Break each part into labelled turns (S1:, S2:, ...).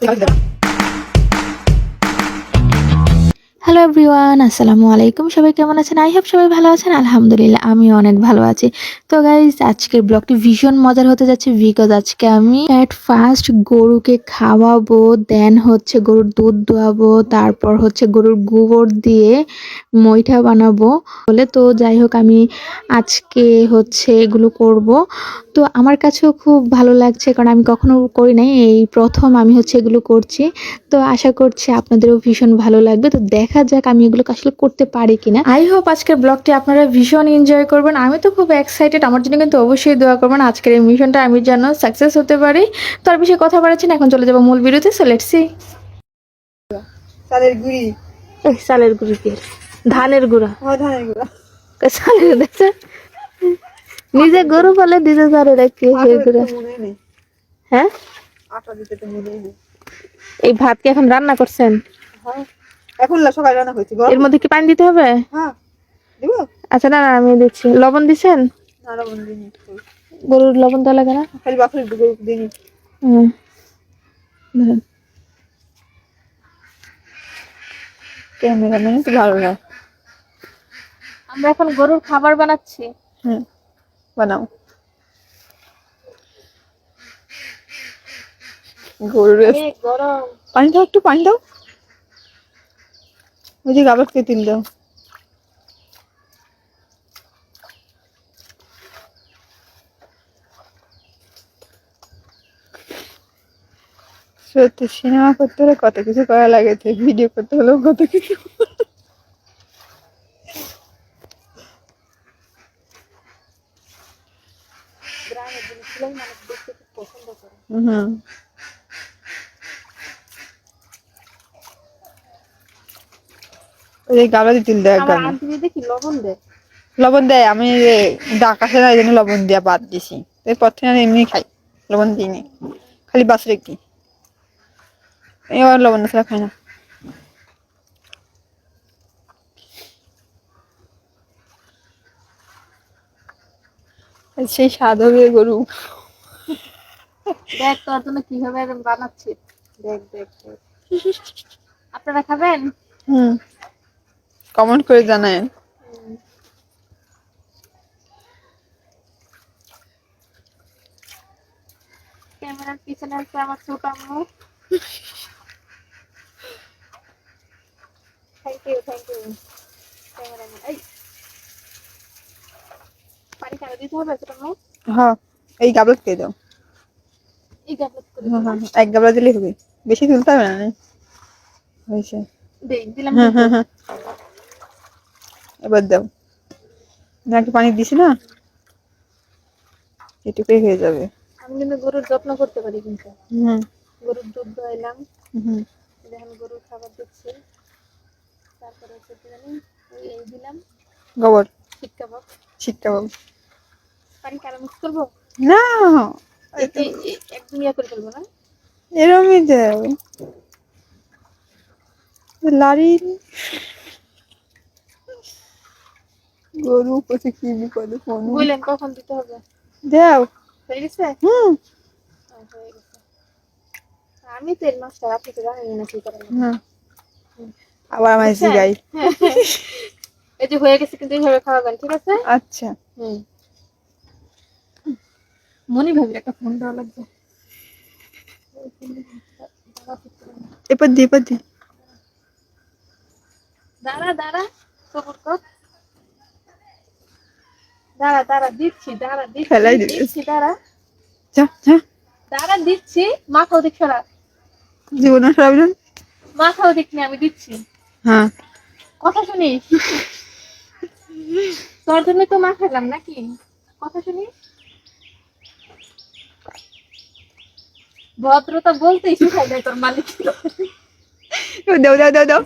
S1: Thank you. আসসালামু আলাইকুম। সবাই কেমন আছেন? আই হোপ সবাই ভালো আছেন। আলহামদুলিল্লাহ আমি অনেক ভালো আছি। তো গাইজ আজকের ব্লগটি ভীষণ মজার হতে যাচ্ছে বিকজ আজকে আমি অ্যাট ফার্স্ট গরুকে খাওয়াবো দেন হচ্ছে গরুর দুধ দোয়াবো, তারপর হচ্ছে গরুর গোবর দিয়ে মইঠা বানাবো বলে। তো যাই হোক, আমি আজকে হচ্ছে এগুলো করব। তো আমার কাছেও খুব ভালো লাগছে কারণ আমি কখনো করি নাই, এই প্রথম আমি হচ্ছে এগুলো করছি। তো আশা করছি আপনাদেরও ভীষণ ভালো লাগবে। তো দেখা যাক আমি এগুলো আসলে করতে পারি কিনা। আই হোপ আজকের ব্লগটি আপনারা ভীষণ এনজয় করবেন। আমি তো খুব এক্সাইটেড আমার জন্য কিন্তু অবশ্যই দোয়া করবেন। আজকের এই মিশনটা আমি যেন সাকসেস হতে পারি। তার বেশি কথা বাড়াচ্ছি না এখন চলে যাব মূল বিরতি সো লেটস সি
S2: চালের গুড়ি।
S1: চালের গুঁড়ি দিয়ে ধানের গুঁড়া।
S2: ধানের গুঁড়া।
S1: চালের দেখছে নিজে গরু বলে নিজে চালে রাখি
S2: দিতে
S1: গুঁড়া হ্যাঁ? এই ভাত কি এখন রান্না করছেন?
S2: হ্যাঁ। এখন লা সকালে রান্না হয়েছে
S1: এর মধ্যে কি পানি দিতে হবে?
S2: হ্যাঁ দিব?
S1: আচ্ছা না না আমি দিচ্ছি। লবণ দিছেন?
S2: না লবণ দিইনি
S1: গরুর লবণ দেওয়া লাগে না?
S2: খালি বাফের দিকে দিইনি।
S1: হুম।
S2: ক্যামেরা মানে তো ভালো না।
S1: আমরা এখন গরুর খাবার বানাচ্ছি।
S2: হুম বানাও। গরুর
S1: গরম।
S2: পানি দাও একটু পানি দাও। ওই যে গাবার তেঁতুল দাও। সত্যি সিনেমা করতে হলে কত কিছু করা লাগে ভিডিও করতে হলেও কত কিছু হুম ওই যে গালা দিতিল
S1: দেখি লবণ দেয়।
S2: লবণ দেয় আমি ডাক আসে না এই জন্য লবণ দিয়া বাদ দিছি। এরপর থেকে আমি এমনি খাই লবণ দিইনি। খালি বাসরে কি এবার লবণ ছাড়া খাই না। সেই স্বাদ হবে গরু।
S1: দেখ তোর জন্য কীভাবে বানাচ্ছি। দেখ দেখ দেখ। আপনারা খাবেন?
S2: হুম। কমেন্ট করে জানায়
S1: ক্যামেরার পিছনে আছে আমার ছোট আম্মু। Thank you thank you cameraman এই। পানি কেন দিতে হবে ছোট আম্মু?
S2: হ্যাঁ এই গাবলা খেয়ে দাও।
S1: এই গাবলা করে
S2: হ্যাঁ হ্যাঁ হ্যাঁ, এক গাবলা দিলেই হবে। বেশি তুলতে হবে না। না? হয়েছে।
S1: দেই দিলাম
S2: হ্যাঁ হ্যাঁ হ্যাঁ। এবার দাও। না একটু পানি দিছি না? এটুকুই হয়ে যাবে।
S1: আমি কিন্তু গরুর যত্ন করতে পারি কিন্তু।
S2: হুম।
S1: গরুর দুধ দোয়াইলাম
S2: হুম।
S1: দেখেন গরুর খাবার দিচ্ছি। তারপরে হচ্ছে কি জানি এই দিলাম।
S2: গোবর।
S1: ঠিক কাবাব।
S2: শিক্ষা বাবু
S1: পানি কারও মিক্স করব?
S2: না।
S1: একদম ইয়া করে ফেলব না?
S2: এরমই দাও লারি গরু পথে কি বিপদে ফোন
S1: বললেন কখন দিতে হবে
S2: দাও
S1: হয়ে গেছে
S2: হুম
S1: হ্যাঁ, হয়ে গেছে আমি তেল মাস্টার আপনি তো জানেন না কি করেন
S2: হুম আবার আমার
S1: বুঝছেন?
S2: গাই
S1: হ্যাঁ, হ্যাঁ। এই যে হয়ে গেছে কিন্তু এইভাবে খাওয়াবেন ঠিক আছে
S2: আচ্ছা
S1: হুম মনি ভাবির একটা ফোন দেওয়া লাগবে
S2: এবার দি এবার দি
S1: দাঁড়া দাঁড়া সবুর কর দাঁড়া দাঁড়া দিচ্ছি দাঁড়া দিচ্ছি দাঁড়া।
S2: যা যা।
S1: দাঁড়া দিচ্ছি মাথা ওদিক সরা।
S2: জীবন সরাবেন
S1: মাথা ওদিক আমি দিচ্ছি।
S2: হ্যাঁ।
S1: কথা শুনিস? তোর জন্য তো মা খেলাম নাকি? কথা শুনিস? ভদ্রতা বলতেই শিখাই দেয় তোর মালিক।
S2: দাও দাও দাও দাও।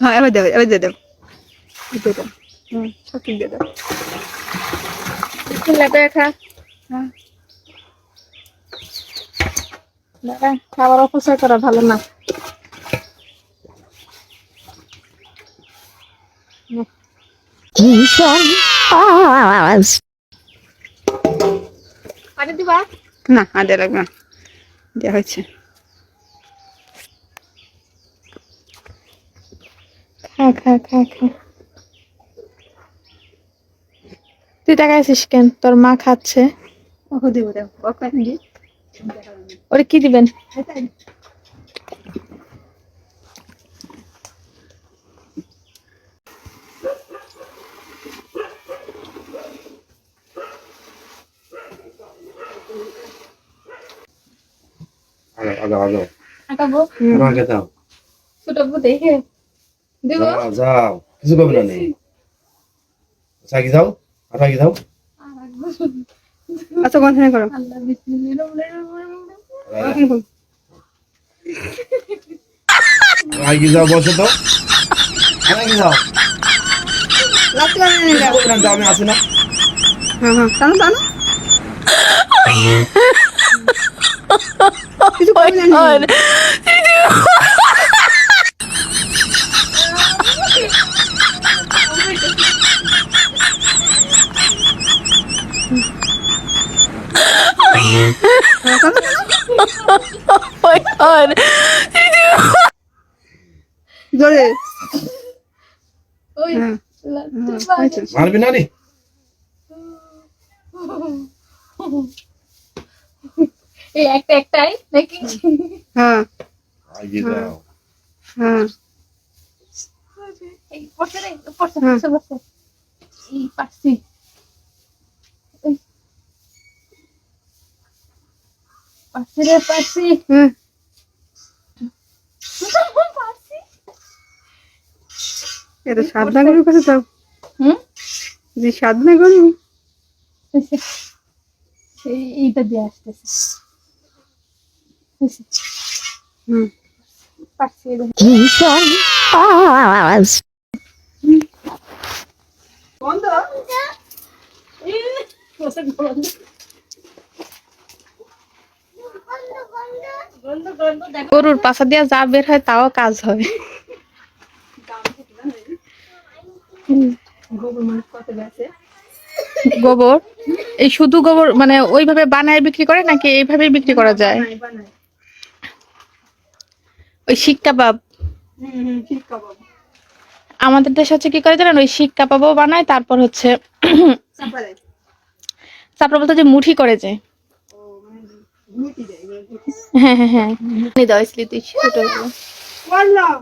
S2: হ্যাঁ এবার দাও এবার দাও দিয়ে দাও। হুম ঠিক দিয়ে দাও।
S1: বিসমিল্লাহ দেখা
S2: হ্যাঁ।
S1: খাবার অপচয় করা ভালো না। পানি দিবা?
S2: না দেওয়া লাগবে না। দেওয়া হয়েছে।
S1: খা খা খা খা। তুই টাকা আছিস কেন? তোর মা খাচ্ছে।
S2: ওকে দেবো
S1: ওরে কি দিবেন?
S3: আগাও আগাও আগাও আমাকে দাও।
S1: ছোটাবো দেখে। দেব?
S3: যাও যাও। কিছু করবে না নেই যাও আর সাইকি যাও
S2: আচ্ছা কন্টিনিউ করো?
S3: সাইকি যাও বসো তো সাইকি যাও করবে না যাও আমি আছি না।
S2: হ্যাঁ হ্যাঁ টানো টানো। কিছু করবি না নি। হ্যাঁ, টানো। জোরে
S1: ওই
S2: হ্যাঁ। হ্যাঁ, হয়েছে।
S3: মারবি না রে
S1: এই একটা একটাই নাকি?
S2: হ্যাঁ। হ্যাঁ।
S1: এই পড়ছে রে পড়ছে পড়ছে পড়ছে এই এই। পারছি রে পারছি।
S2: হ্যাঁ।
S1: পারছি
S2: এটা সাধনা গরুর কাছে যাও
S1: হুম?
S2: যে সাধনা গরু
S1: এই এইটা দিয়ে আসতেছে।
S2: হুম।
S1: পারছি এই দেখো।
S4: ভীষণ
S2: বন্ধ।
S1: গরুর পাশা দিয়ে যা বের হয় তাও কাজ হবে। গোবর? এই শুধু গোবর মানে ওইভাবে বানায় বিক্রি করে নাকি এইভাবে বিক্রি করা যায়? ওই শিক কাবাব। আমাদের দেশে হচ্ছে কি করে জানেন? ওই শিক কাবাবও বানায় তারপর হচ্ছে তারপর বলতে যে মুঠি করে যে
S2: ও মানে গুটি দেয় গুটি
S1: হ্যাঁ হ্যাঁ হ্যাঁ ইসলি তুই ছোটগুলো।
S2: বললাম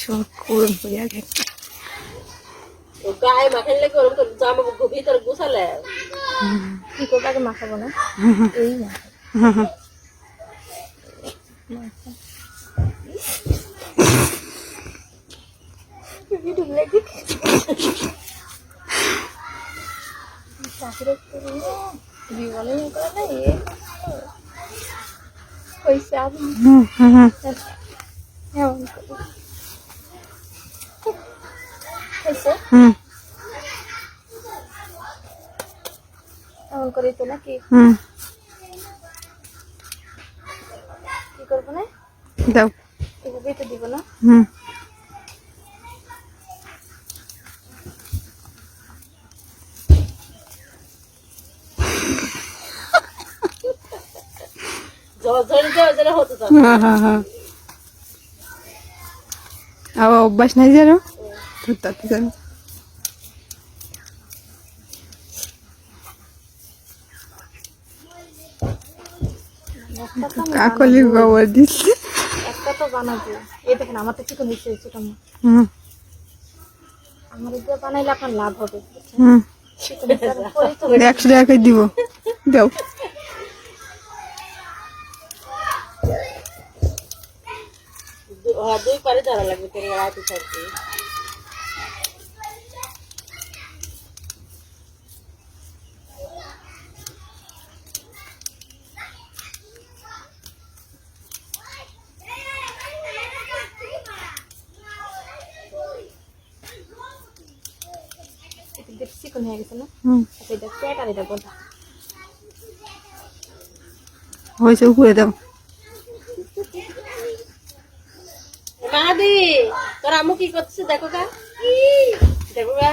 S2: সব করে হয়ে গেছে
S4: গায়ে মাখাইলে কি ওরকম জামা ভিতরে
S1: কি করব আগে মাখাবো না
S2: হুম
S1: এমন করেই তো নাকি?
S2: হুম।
S1: কি করব না?
S2: দাও।
S1: দিব না।
S2: হুম
S4: ঝরে ঝরে ঝরে হতে থাক
S2: হ্যাঁ হ্যাঁ হ্যাঁ। আবার অভ্যাস নাই যেন ধরতে জানি কাকলি গোবর দিচ্ছে
S1: একটা তো বানাবো এই দেখেন আমার তো চিকন দিচ্ছে। ছোট
S2: হুম।
S1: আমার দিয়ে বানাইলে আপনার লাভ হবে
S2: হুম। একশো টাকা দিব। দাও।
S4: দুই পারে ধরা লাগবে তোর রাতে থাকবে
S1: চিকন হয়ে গেছে না? আচ্ছা এটা পেট আর এটা গোটা।
S2: হয়েছে উপরে দাও।
S1: মাদি তোর আম্মু কি করছে দেখো গা দেখো গা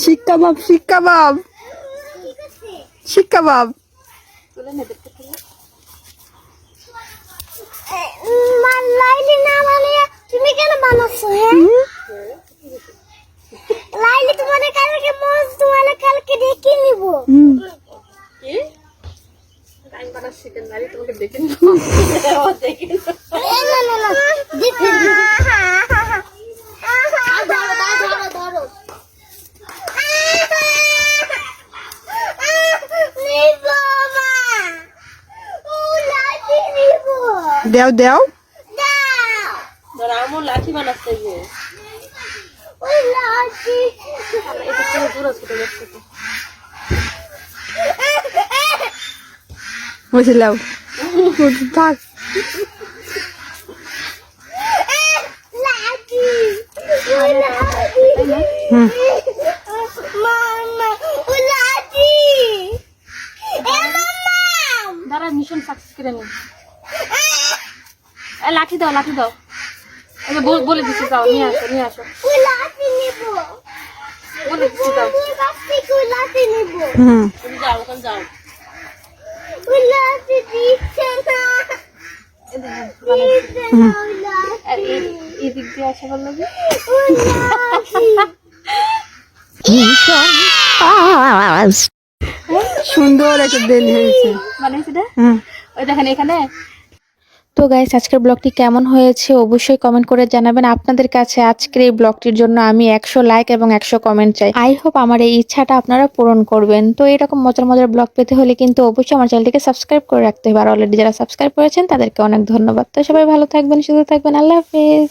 S2: শিক্ষা বাব শিক্ষা বাব শিক্ষা বাব
S4: তুমি কেন বানাচ্ছো হ্যাঁ লাইলি তোমাদের কালকে মোজ তোমাদের কালকে ডেকে নিব
S1: কি আমি বানাচ্ছি কেন নারী তোমাকে দেখে নিবো ও দেখে নিবো।
S4: না না না দেখে ধরো ধরো ধরো নিব মা ও লাইলি নিব
S2: দেও দেও।
S4: দাও
S1: তোর আম্মু লাঠি বানাচ্ছে গো
S4: ওই লাইলি
S1: এটা পুরো দূর আছে তো দেখতে তো।
S2: হয়েছে লাও থাক।
S4: লাঠি। ওই লাঠি।
S2: হুম
S4: মামা ওই লাঠি এ মামা
S1: দাঁড়া মিশন সাকসেস করে নি এ, লাঠি দাও লাঠি দাও। এই বলে দিচ্ছি যাও নিয়ে আসো নিয়ে আসো। বলে দিচ্ছি
S2: হুম।
S1: যাও ওখানে যাও। দিয়ে আসা বলল যে
S2: সুন্দর একটা বেল হয়েছে।
S1: মানে সেটা? ওই দেখেন এখানে
S5: তো গাইস আজকের ব্লগটি কেমন হয়েছে অবশ্যই কমেন্ট করে জানাবেন। আপনাদের কাছে আজকের এই ব্লগটির জন্য আমি একশো লাইক এবং একশো কমেন্ট চাই। আই হোপ আমার এই ইচ্ছাটা আপনারা পূরণ করবেন। তো এরকম মজার মজার ব্লগ পেতে হলে কিন্তু অবশ্যই আমার চ্যানেলটিকে সাবস্ক্রাইব করে রাখতে হবে। আর অলরেডি যারা সাবস্ক্রাইব করেছেন, তাদেরকে অনেক ধন্যবাদ। তো সবাই ভালো থাকবেন, সুস্থ থাকবেন। আল্লাহ হাফেজ।